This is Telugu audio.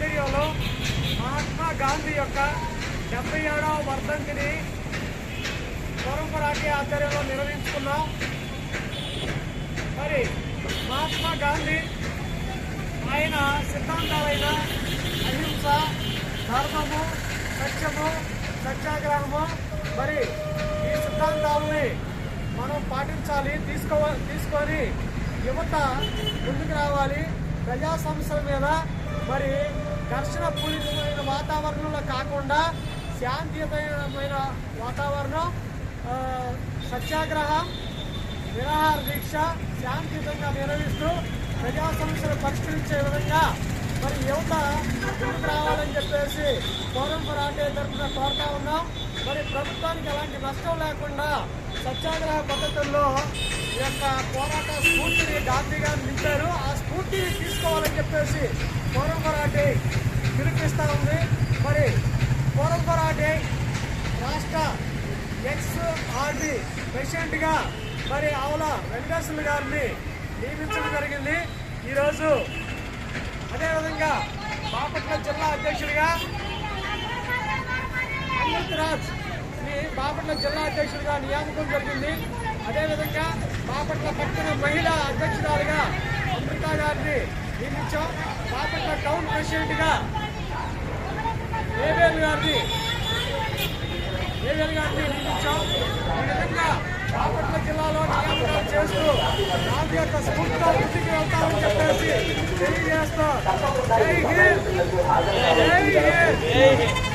వీడియోలో మహాత్మా గాంధీ యొక్క డెబ్బై ఏడవ వర్ధంతిని పొరంపరాటి ఆధ్వర్యంలో నిర్వహించుకున్నాం. మరి మహాత్మా గాంధీ ఆయన సిద్ధాంతాలైన అహింస ధర్మము సత్యము సత్యాగ్రహము మరి ఈ సిద్ధాంతాలని మనం పాటించాలి తీసుకో తీసుకొని యువత ముందుకు రావాలి. ప్రజా సమస్యల మీద మరి ఘర్షణ పూరితమైన వాతావరణంలో కాకుండా శాంతియుతమైన వాతావరణం సత్యాగ్రహం నిరాహార దీక్ష శాంతియుతంగా నిర్వహిస్తూ ప్రజా సమస్యలు పరిష్కరించే విధంగా మరి యువత ముందుకు రావాలని చెప్పేసి పౌరం పరాటే తరఫున కోరుతా ఉన్నాం. మరి ప్రభుత్వానికి ఎలాంటి నష్టం లేకుండా సత్యాగ్రహ పద్ధతుల్లో ఈ యొక్క పోరాట స్ఫూర్తిని గాంధీ గారు నింపారు. తీసుకోవాలని చెప్పేసి పౌరం పరాటే పిలుపిస్తా ఉంది. మరి పౌరం పరాటే రాష్ట్ర ఎక్స్ ఆర్డి ప్రెసిడెంట్ మరి ఆవుల వెంకటేశ్వర గారిని నియమించడం జరిగింది. ఈరోజు అదేవిధంగా బాపట్ల జిల్లా అధ్యక్షుడిగా అమృత్ రాజ్ని బాపట్ల జిల్లా అధ్యక్షుడిగా నియామకం జరిగింది. అదేవిధంగా బాపట్ల పట్టణ మహిళా అధ్యక్షురాలుగా అమృత గారిని నియమించాం బాపట్ల టౌన్ ప్రెసిడెంట్గా ఏవేలు గారిని ఏబిఎల్ గారిని నియమించాం. ఈ విధంగా బాపట్ల జిల్లాలో నియామకాలు చేస్తూ గాంధీ యొక్క స్ఫూర్తితో ముందుకు వెళ్తామని చెప్పేసి తెలియజేస్తాం జై హింద్ జై హింద్.